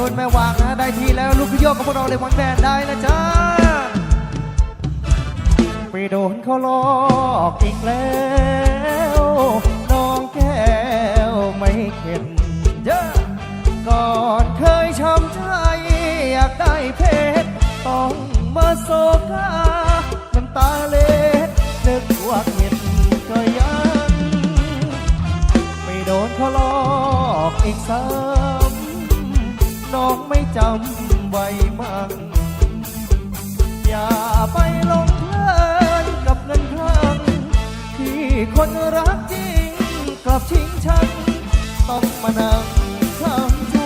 รุ่นแม่วางนะได้ทีแล้วลูกพี่โยกกับพวกเราเลยวังแดนได้นะจ๊ะไปโดนเขาลอกอีกแล้วน้องแก้วไม่เข็ดเยอะก่อนเคยช้ำใจอยากได้เพชรต้องมาโศกาน้ำตาเล็ดนึกว่าเข็ดก็ยังไม่โดนเขาลอกอีกซ้ำำไว้มั่งอย่าไปหลงเพลินกับเงินครั้งที่คนรักจริงกลับทิ้งฉัน ต้องมานั่งช้ำใจ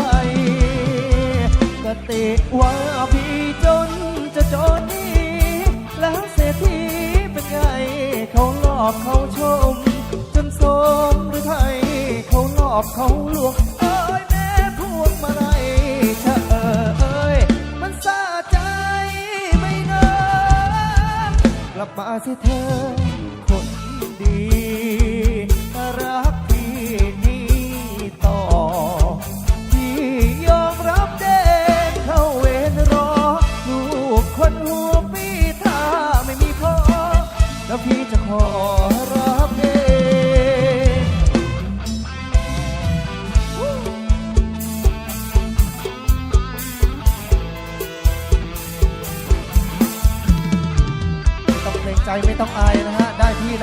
กติว่าพี่จนจะจนนี้แล้วเศรษฐีเป็นไง เขาหลอกเขาชม จนสมหรือไทย เขาหลอกเขาลวงเอ้ยแม่พวงมาลัยชะเออ ลับมาสิเธอ คนดี รักพี่นี้ต่อ ที่ยอมรับเด่นเข้าเวรรอ ลูกคนหัวปีถ้าไม่มีพ่อ แล้วพี่จะขอ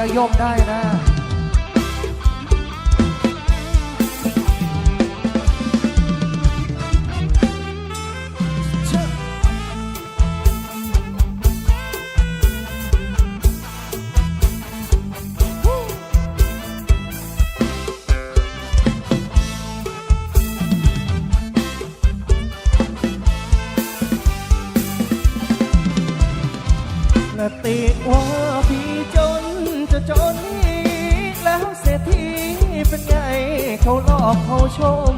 ะโยกได้นะและติว่า จะจนนี้แล้วเศรษฐีเป็นไง เขาหลอกเขาชม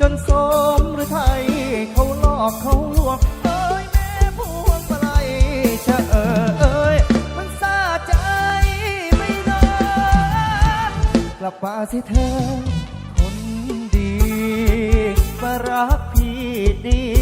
จนสมหรือไทย เขาหลอกเขาลวงเอ้ยแม่พวงมาลัยชะเออเอ้ยมันสาใจไม่นานกลับมาสิเธอ คนดีมารักพี่ดี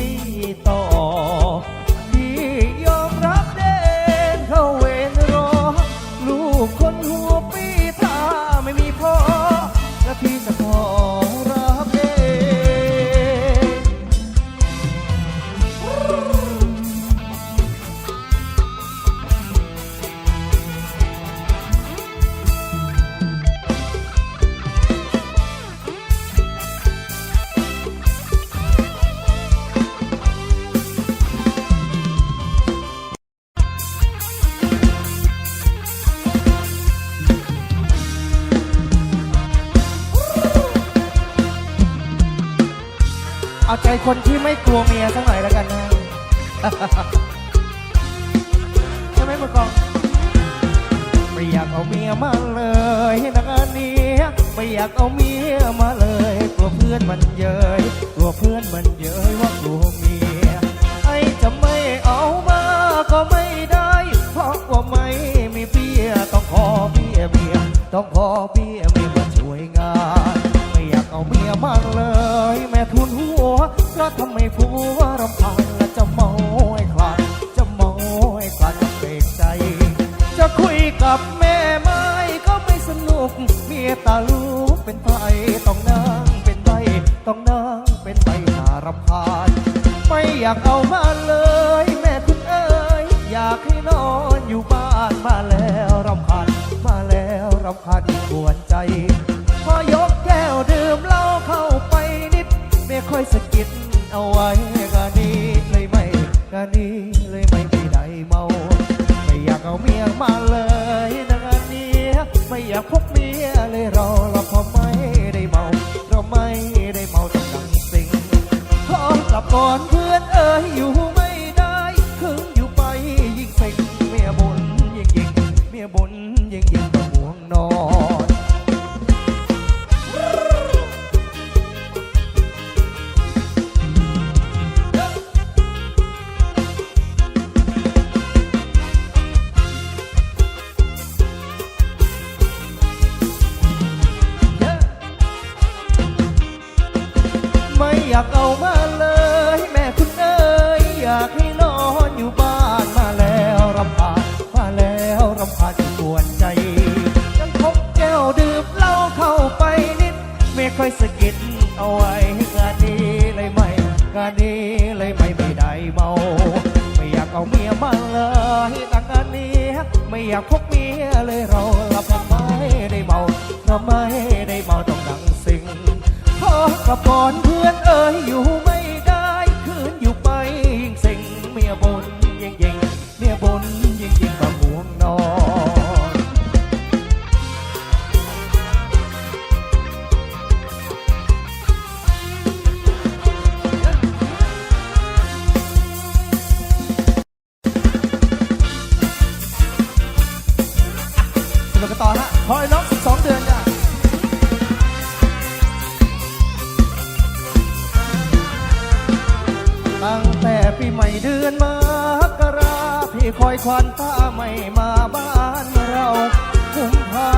คนที่ไม่กลัวเมียสักหน่อยแล้วกันนะใช่ไหมมือกองไม่อยากเอาเมียมาเลยนะงานนี้ไม่อยากเอาเมียมาเลยกลัวเพื่อนมันเย้ยกลัวเพื่อนมันเย้ยว่ากลัวเมียไอ้จะไม่เอามาก็ไม่ได้ เพราะว่าไม่มีเบี้ยต้องขอเบี้ยเมียต้องขอเบี้ยเมียมาช่วยงาน เอาเมียมาเลย แม่ทุนหัวเพราะทำให้ผัวรำพันและจะเมาให้คลานจะเมาให้คลานจะเบรกใจ จะคุยกับแม่ไม่ก็ไม่สนุก เมียตาลูกเป็นไฟต้องนั่งเป็นใบต้องนั่งเป็นใบหน้ารำคาญไม่อยากเอามาเลย แม่คุณเอ๋ยอยากให้นอนอยู่บ้านมาแล้วรำคาญมาแล้วรำคาญปวดใจ ดื่มเหล้าเข้าไปนิด ไม่ค่อยสะกิดเอาไว้กานนี้เลยไม่กานามาเลยแม่คุณเอ๋ยอยากให้นอนอยู่บ้านมาแล้วรำพามาแล้วรำพาจนปวดใจจังพบแก้วดื่มเหล้าเข้าไปนิด ไม่ค่อยสะกิดเอาไว้งานนี้เลยไม่งานนี้เลยไม่ไม่ได้เมา ไม่อยากเอาเมียมาเลยตั้งงานนี้ ไม่อยากพบเมียเลยเราละพาไม่ได้เมาทำไม กลับก่อนเพื่อนเอ๋ยอยู่ ตั้งแต่ปีใหม่เดือนมกราพี่คอยควันตาไม่มาบ้านเรากุมภา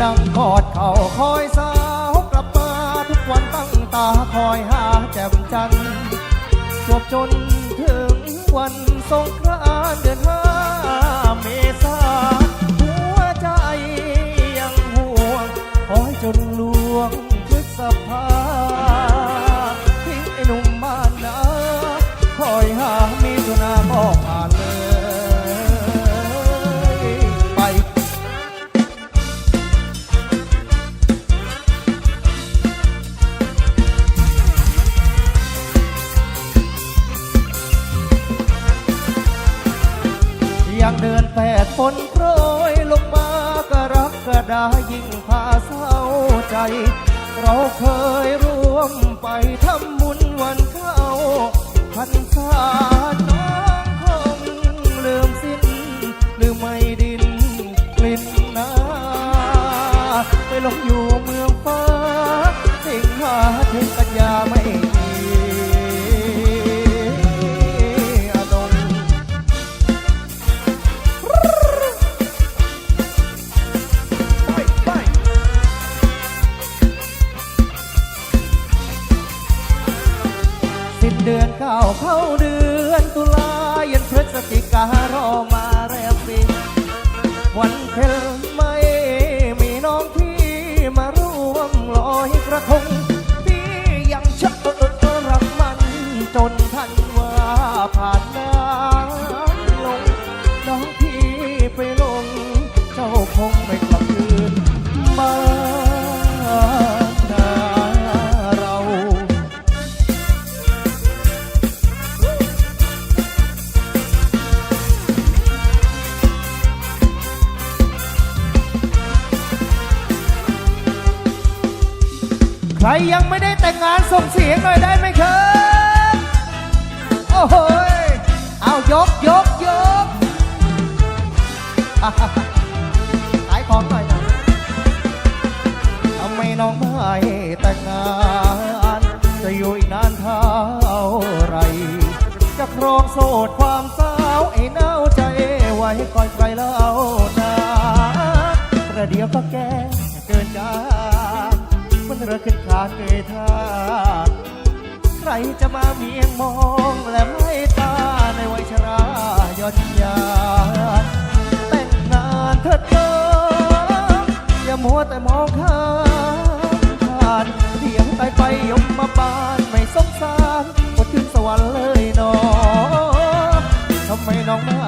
ดังกอดเขาคอยสาวกลับมาทุกวันตั้งตาคอยหาแจ่มจันทร์จวบจนถึงวันสงกรานต์เดือนห้า ยังเดือนแปดฝนโปรยลงมากรักกระดายิ่งพาเศร้าใจ เราเคยร่วมไปทำบุญวันเข้าพันษาน้องคงลืมสิ้นลืมไม่ดินกลิ่นนาไปหลงอยู่ เดือนเก้าเข้าเดือนตุลายันพฤศจิการอมาแรมปีวันเพ็ญไม่มีน้องพี่มาร่วมลอยกระทงพี่ยังชักรักมันจน ครยังไม่ได้แต่งงานส่งเสียงหน่อยได้ไหมครับโอ้โหยเอายกยกยกขายของหน่อยนะทำไมน้องไม่แต่งงาน จะอยู่อีกนานเท่าไร จะครองโสดความสาไอ้เน่าใจไว้ก่อนใครเล่านาประเดี๋ยวก็แก่ รือขึ้นคาเกยท่า ใครจะมาเมียงมองและไม่ตาในวัยชรายอดยาแต่งงานเถิดเถิดอย่ามัวแต่มองข้ามผ่านเดี๋ยวตายไปยมมาบานไม่สงสารกดขึ้นสวรรค์เลยน้องทำไมน้องไม่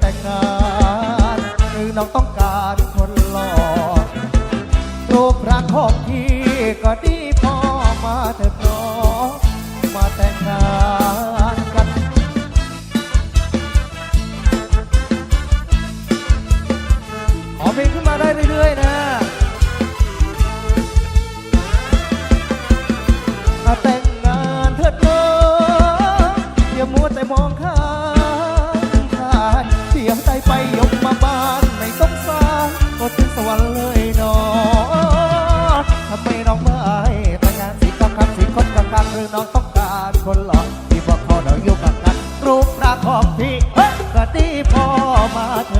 แต่งงานหรือน้องต้องการคนหล่อรูปร่างของพี่ ก็ดีพอมาเถิดน้องมาแต่งงานกัน ขอเพลงขึ้นมาได้เรื่อยๆนะมาแต่งงานเถิดน้องอย่ามัวแต่มองข้า มาเธ